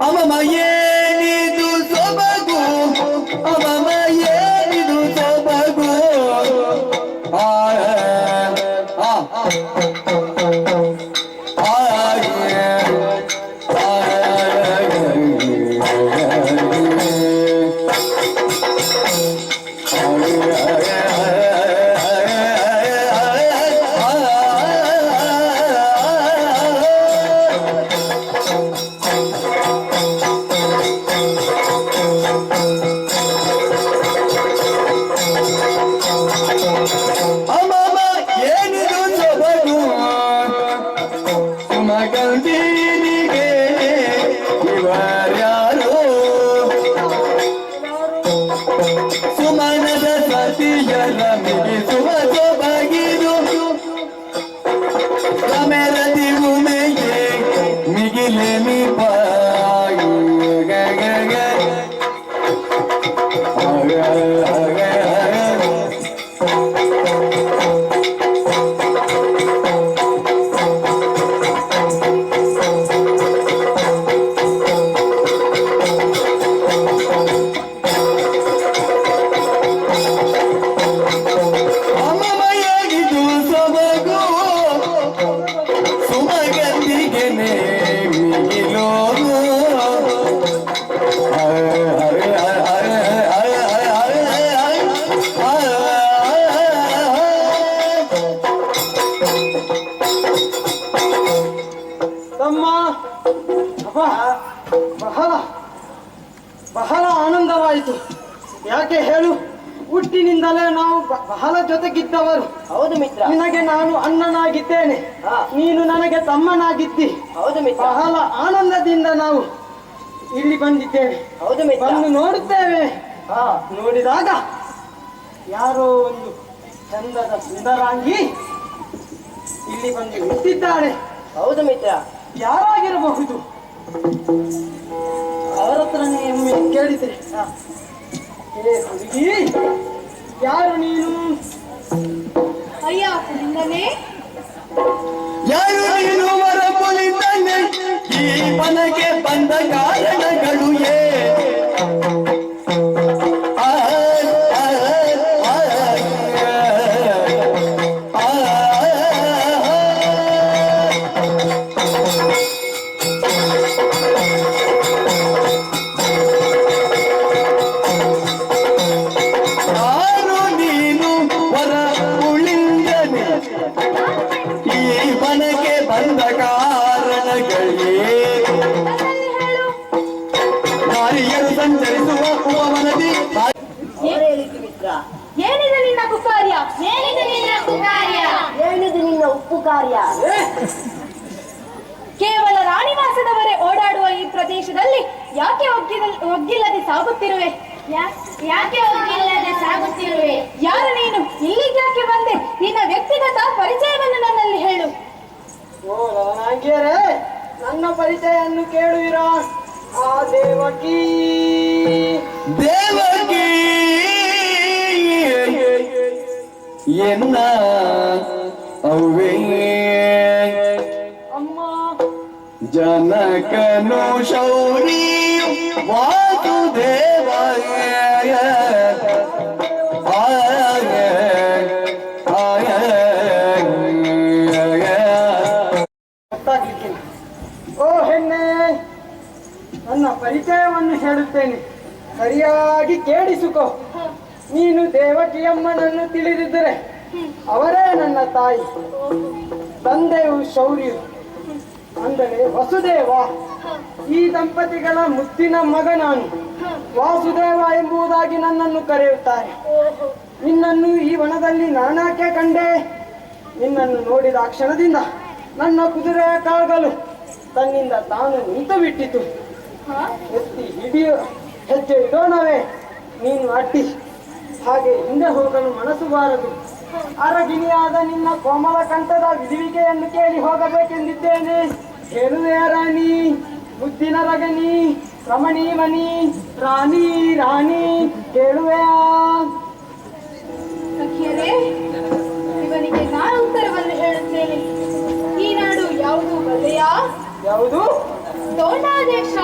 Ama ye ಬಹಳ ಬಹಳ ಆನಂದವಾಯಿತು. ಯಾಕೆ ಹೇಳು? ಹುಟ್ಟಿನಿಂದಲೇ ನಾವು ಬಹಳ ಜೊತೆಗಿದ್ದವರು. ಹೌದು ಮಿತ್ರ. ನಿನಗೆ ನಾನು ಅಣ್ಣನಾಗಿದ್ದೇನೆ. ನೀನು ನನಗೆ ತಮ್ಮನಾಗಿದ್ದಿ. ಹೌದು ಮಿತ್ರ. ಬಹಳ ಆನಂದದಿಂದ ನಾವು ಇಲ್ಲಿ ಬಂದಿದ್ದೇವೆ. ಹೌದು ಮಿತ್ರ. ಬಂದು ನೋಡುತ್ತೇವೆ. ಹಾ. ನೋಡಿದಾಗ ಯಾರೋ ಒಂದು ಚಂದದ ಸುಂದರಾಂಗಿ ಇಲ್ಲಿ ಬಂದು ನಿಂತಿದ್ದಾಳೆ ಹೌದು ಮಿತ್ರ. ಯಾರಾಗಿರಬಹುದು? ಅವರ ಹತ್ರನೇ ಒಮ್ಮೆ ಕೇಳಿದೆ. ಏ ಹುಡುಗಿ ಯಾರು ನೀನು? ಅಯ್ಯ ಪುಳಿಂದನೆ ಯಾರು ನೀನು? ಮರ ಈ ಮನಗೆ ಬಂದ ಏನಿದೆ ನಿನ್ನ ಕುಕಾರ್ಯ? ಏನಿದೆ ನಿನ್ನ ಕುಕಾರ್ಯ? ಏನಿದು ನಿನ್ನ ಉಪ್ಪು ಕಾರ್ಯ? ಕೇವಲ ರಾಣಿವಾಸದವರೇ ಓಡಾಡುವ ಈ ಪ್ರದೇಶದಲ್ಲಿ ಯಾಕೆ ಒಗ್ಗಿಲ್ಲದೆ ಸಾಗುತ್ತಿರುವೆ? ಯಾಕೆ ಒಗ್ಗಿಲ್ಲದೆ ಸಾಗುತ್ತಿರುವೆ? ಯಾರು ನೀನು? ಇಲ್ಲಿಗೆ ಯಾಕೆ ಬಂದೆ? ನಿನ್ನ ವ್ಯಕ್ತಿಗತ ಪರಿಚಯವನ್ನು ನನ್ನಲ್ಲಿ ಹೇಳು. ಓ ರವಣಾಂಗಿಯರೇ ನನ್ನ ಪರಿಚಯವನ್ನು ಕೇಳುವಿರಾ? ಆ ದೇವಕಿ! ಜನ ಜನಕನು ಶೌರಿ ವಾಸುದೇವಾಯ ಆಯ ಆಯ. ಗೊತ್ತಾಗ್ಲಿಕ್ಕಿಲ್ಲ. ಓ ಹೆಣ್ಣೆ ನನ್ನ ಪರಿಚಯವನ್ನು ಹೇಳುತ್ತೇನೆ. ಸರಿಯಾಗಿ ಕೇಳಿಸುಕೋ. ನೀನು ದೇವಕಿಯಮ್ಮನನ್ನು ತಿಳಿದಿದ್ದರೆ ಅವರೇ ನನ್ನ ತಾಯಿ. ತಂದೆಯು ಶೌರ್ಯ. ಅಂದರೆ ವಸುದೇವ. ಈ ದಂಪತಿಗಳ ಮುತ್ತಿನ ಮಗ ನಾನು. ವಾಸುದೇವ ಎಂಬುದಾಗಿ ನನ್ನನ್ನು ಕರೆಯುತ್ತಾರೆ. ನಿನ್ನನ್ನು ಈ ವನದಲ್ಲಿ ನಾನಾಕೆ ಕಂಡೆ? ನಿನ್ನನ್ನು ನೋಡಿದ ಕ್ಷಣದಿಂದ ನನ್ನ ಕುದುರೆ ಕಾಗಲು ತನ್ನಿಂದ ತಾನು ನಿಂತು ಬಿಟ್ಟಿತು ಎತ್ತಿ ಹಿಡಿಯೋ ಹೆಜ್ಜೆ ಇಡೋಣವೇ ನೀನು ಅಟ್ಟಿ ಹಾಗೆ ಹಿಂದೆ ಹೋಗಲು ಮನಸ್ಸು ಬಾರದು. ಅರಗಿಣಿಯಾದ ನಿನ್ನ ಕೋಮಲ ಕಂಠದ ವಿಧಿವಿಕೆಯನ್ನು ಕೇಳಿ ಹೋಗಬೇಕೆಂದಿದ್ದೇನೆ. ಹೇಳುವೆ ರಾಣಿ ಮುದ್ದಿನ ರಗನಿ ರಮಣಿ ಮನಿ ರಾಣಿ ರಾಣಿ ಕೇಳುವೆ ಇವನಿಗೆ ನಾನು ಉತ್ತರವನ್ನು ಹೇಳುತ್ತೇನೆ. ಈ ನಾಡು ಯಾವುದು ಬಲೆಯ ಯಾವುದು? ದೋಣಾದೇಶ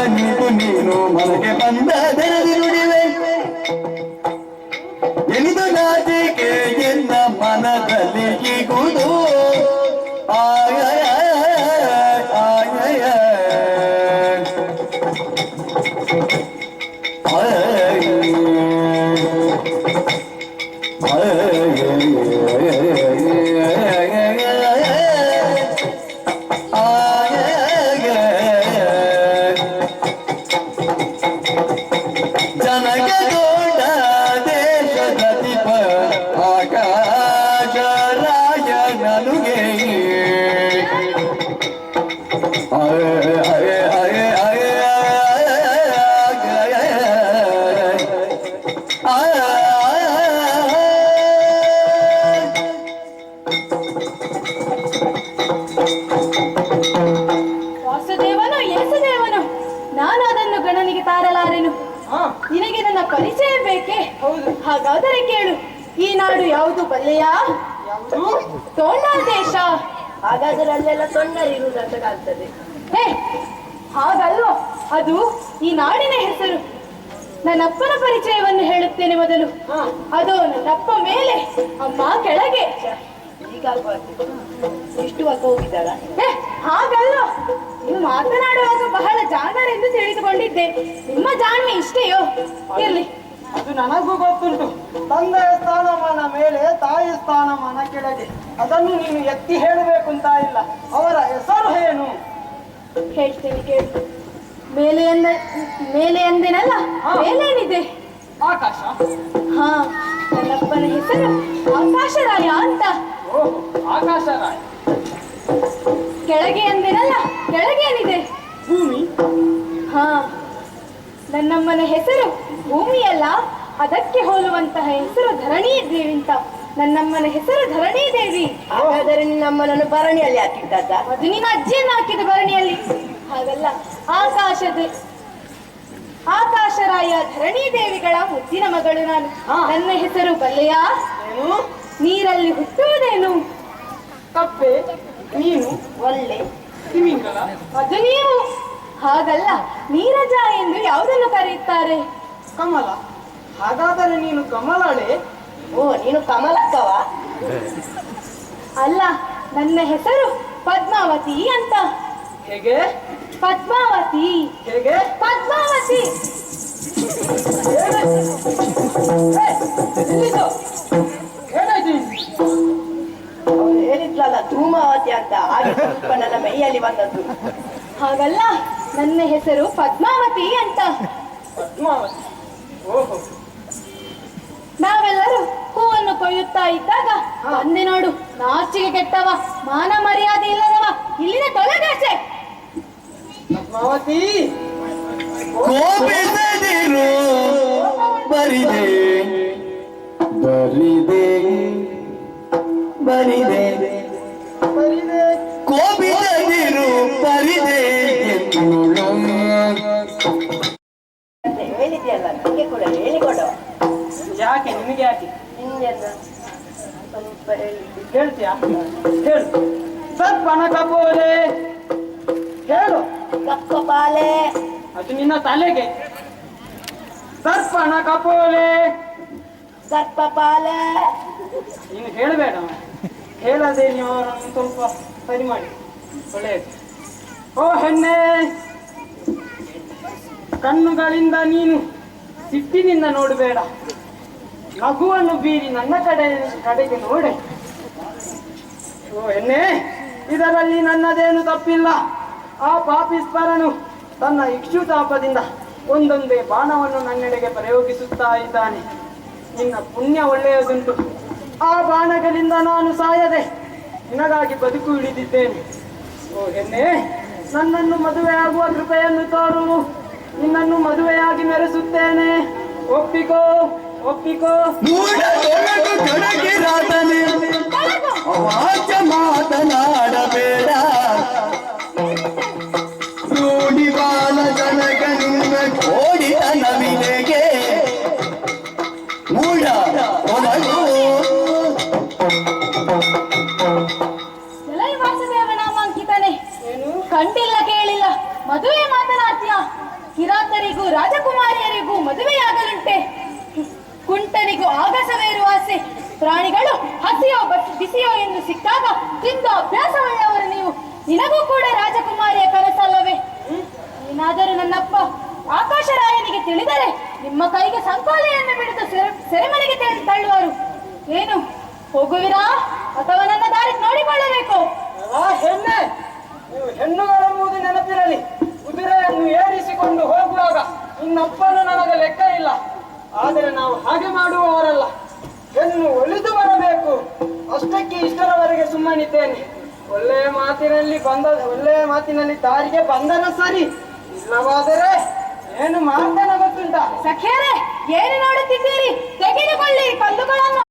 Bye. ಪರಿಚಯ ಬೇಕೆ ಹೌದು. ಹಾಗಾದರೆ ಕೇಳು ಈ ನಾಡು ಯಾವುದು ಬಲ್ಲೆಯ? ತೋಂಡ ದೇಶ ಹಾಗಾದರೆ ಅಲ್ಲೆಲ್ಲ ತೊಂದರಿರುವುದಂತ ಕಾಣ್ತದೆ. ಹೇ ಹಾಗಲ್ವೋ? ಅದು ಈ ನಾಡಿನ ಹೆಸರು. ನನ್ನಪ್ಪನ ಪರಿಚಯವನ್ನು ಹೇಳುತ್ತೇನೆ ಮೊದಲು. ಅದು ನನ್ನಪ್ಪ ಮೇಲೆ ಅಮ್ಮ ಕೆಳಗೆ. ಈಗ ಆಗ್ಬಾರ್ದು. ಇಷ್ಟು ಹೋಗಿದ್ದಾರ? ಹೇ ಹಾಗಲ್ಲ ನೀವು ಮಾತನಾಡುವಾಗ ಬಹಳ ಜಾಣರೆಂದು ತಿಳಿದುಕೊಂಡಿದ್ದೆ. ನಿಮ್ಮ ಜಾಣ್ಮೆ ಇಷ್ಟೆಯೋ? ಇರ್ಲಿ. ಅದು ನನಗೂ ಗೊತ್ತುಂಟು. ತಂದೆಯ ಸ್ಥಾನಮಾನ ಮೇಲೆ ತಾಯಿ ಸ್ಥಾನಮಾನ ಕೆಳಗೆ. ಅದನ್ನು ನೀನು ಎತ್ತಿ ಹೇಳಬೇಕು ಅಂತ ಇಲ್ಲ ಅವರ ಹೆಸರು ಏನು? ಹೇಳ್ತೇನೆ ಕೇಳು. ಮೇಲೆ ಎಂದ ಮೇಲೆ ಎಂದೇನಲ್ಲ. ಮೇಲೇನಿದೆ? ಆಕಾಶ. ಹಾ ನನ್ನಪ್ಪನ ಹೆಸರು ಆಕಾಶರಾಯ ಅಂತ. ಓ ಆಕಾಶ ರಾಯ ಕೆಳಗೆ ಅಂದೇನಲ್ಲ ಕೆಳಗೆ ಏನಿದೆ? ಭೂಮಿ. ಹ ನನ್ನಮ್ಮನ ಹೆಸರು ಭೂಮಿಯಲ್ಲ ಅದಕ್ಕೆ ಹೋಲುವಂತಹ ಹೆಸರು ಧರಣಿ ದೇವಿ ಅಂತ ನನ್ನಮ್ಮನ ಹೆಸರು ಧರಣಿ ದೇವಿ ಹಾಗಾದರೆ ನಿನ್ನಮ್ಮನನ್ನು ಭರಣಿಯಲ್ಲಿ ಹಾಕಿದ್ದದ್ದ? ಅದು ನಿನ್ನ ಅಜ್ಜಿಯನ್ನು ಹಾಕಿದ ಭರಣಿಯಲ್ಲಿ. ಹಾಗಲ್ಲ ಆಕಾಶದ ಆಕಾಶರಾಯ ಧರಣಿ ದೇವಿಗಳ ಮುದ್ದಿನ ಮಗಳು ನಾನು. ನನ್ನ ಹೆಸರು ಬಲ್ಲೆಯ? ನೀರಲ್ಲಿ ಹುಟ್ಟುವುದೇನು? ಕಪ್ಪೆ. ನೀನು ಒಳ್ಳೆ ತಿಮಿಂಗಲ ಅದು ನೀವು ಹಾಗಲ್ಲ ನೀರಜ ಎಂದು ಯಾವುದನ್ನು ಕರೆಯುತ್ತಾರೆ ಕಮಲ ಹಾಗಾದರೆ ನೀನು ಕಮಲಳೆ ಓ ನೀನು ಕಮಲಕ್ಕವ ಅಲ್ಲ ನನ್ನ ಹೆಸರು ಪದ್ಮಾವತಿ ಅಂತ ಹೇಗೆ ಪದ್ಮಾವತಿ ಹೇಗೆ ಪದ್ಮಾವತಿ? ಅವ್ರು ಧೂಮಾವತಿ ಅಂತ ಹಾಗೆ ಸ್ವಲ್ಪ ನನ್ನ ಮೈಯಲ್ಲಿ ಬಂದದ್ದು. ಹಾಗಲ್ಲ ನನ್ನ ಹೆಸರು ಪದ್ಮಾವತಿ ಅಂತ. ಪದ್ಮಾವತಿ? ಓಹೋ. ನಾವೆಲ್ಲರೂ ಹೂವನ್ನು ಕೊಯ್ಯುತ್ತಾ ಇದ್ದಾಗ ಬಂದೆ ನೋಡು ನಾಚಿಗೆ ಕೆಟ್ಟವ ಮಾನ ಮರ್ಯಾದೆ ಇಲ್ಲದವ ಇಲ್ಲಿನ ತೊಲಗಾಚೆ. ಪದ್ಮಾವತಿ? ಕೋಪಿಸದಿರು ಬರಿದೆ. ಬರಿದೆ ಬರಿದೆ. ಎನ್ನುಳು. ಅಂತ ಹೇಳಿದ್ಯಲ್ಲ ನನಗೆ ಕೂಡ ಹೇಳಿಕೊಡು ಯಾಕೆ ನಿಮಗೆ ಯಾಕೆ? ನಿನ್ಗೆಲ್ಲ ಸ್ವಲ್ಪ ಹೇಳಿ. ಹೇಳ್ತೀಯಾ? ಹೇಳು. ಸರ್ಪಣ ಕಪೋಲೆ ಹೇಳು. ಕಪ್ಪ ಪಾಲೆ. ಅದು ನಿನ್ನ ತಲೆಗೆ. ಸರ್ಪಣ ಕಪೋಲೆ ಸರ್ಪ ಪಾಲೆ. ನೀನು ಹೇಳಬೇಡ. ಹೇಳದೆ ನೀವು ಸ್ವಲ್ಪ ಸರಿ ಮಾಡಿ. ಒಳ್ಳೆಯದು. ಓ ಹೆಣ್ಣೆ ಕಣ್ಣುಗಳಿಂದ ನೀನು ಸಿಟ್ಟಿನಿಂದ ನೋಡಬೇಡ. ನಗುವನ್ನು ಬೀರಿ ನನ್ನ ಕಡೆ ಕಡೆಗೆ ನೋಡೆ. ಓ ಹೆಣ್ಣೆ ಇದರಲ್ಲಿ ನನ್ನದೇನು ತಪ್ಪಿಲ್ಲ. ಆ ಪಾಪಿಸ್ಪರನು ತನ್ನ ಇಕ್ಷುತಾಪದಿಂದ ಒಂದೊಂದೇ ಬಾಣವನ್ನು ನನ್ನೆಡೆಗೆ ಪ್ರಯೋಗಿಸುತ್ತಾ ಇದ್ದಾನೆ. ನಿನ್ನ ಪುಣ್ಯ ಒಳ್ಳೆಯದುಂಟು. ಆ ಬಾಣಗಳಿಂದ ನಾನು ಸಾಯದೆ. ನಿನಗಾಗಿ ಬದುಕು ಹಿಡಿದಿದ್ದೇನೆ. ಓ ಹೆಣ್ಣೆ ನನ್ನನ್ನು ಮದುವೆಯಾಗುವ ಕೃಪೆಯನ್ನು ತೋರು. ನಿನ್ನನ್ನು ಮದುವೆಯಾಗಿ ಮೆರೆಸುತ್ತೇನೆ. ಒಪ್ಪಿಕೋ ಒಪ್ಪಿಕೋ. ಬಿಸಿಯೋ ಎಂದು ಸಿಕ್ಕಾಗ ತಿಂದ ಅಭ್ಯಾಸವುಳ್ಳವರು ನೀವು. ನಿನಗೂ ಕೂಡ ರಾಜಕುಮಾರಿಯ ಕನಸಲ್ಲವೇ? ಏನಾದರೂ ನನ್ನಪ್ಪ ಆಕಾಶರಾಯನಿಗೆ ತಿಳಿದರೆ ನಿಮ್ಮ ಕೈಗೆ ಸಂಕೋಲೆಯನ್ನು ಬಿಡಿದು ಸೆರೆ- ಸೆರೆಮನೆಗೆ ತಳ್ಳುವರು. ಏನು? ಹೋಗುವಿರಾ? ಅಥವಾ ನನ್ನ ದಾರಿ ನೋಡಿಕೊಳ್ಳಬೇಕು? ಆ ಇಷ್ಟರವರೆಗೆ ಒಳ್ಳೆ ಮಾತಿನಲ್ಲಿ ಬಂದ ಒಳ್ಳೆಯ ಮಾತಿನಲ್ಲಿ ತಾರಿಗೆ ಬಂದನ ಸರಿ. ಇಲ್ಲವಾದರೆ ಏನು ಮಾಡ್ತಾನ ಗೊತ್ತುಂಟ? ಸಖೇರೆ ಏನು ನೋಡುತ್ತಿದ್ದೀರಿ? ತೆಗೆದುಕೊಳ್ಳಿ ಕಲ್ಲುಗಳನ್ನು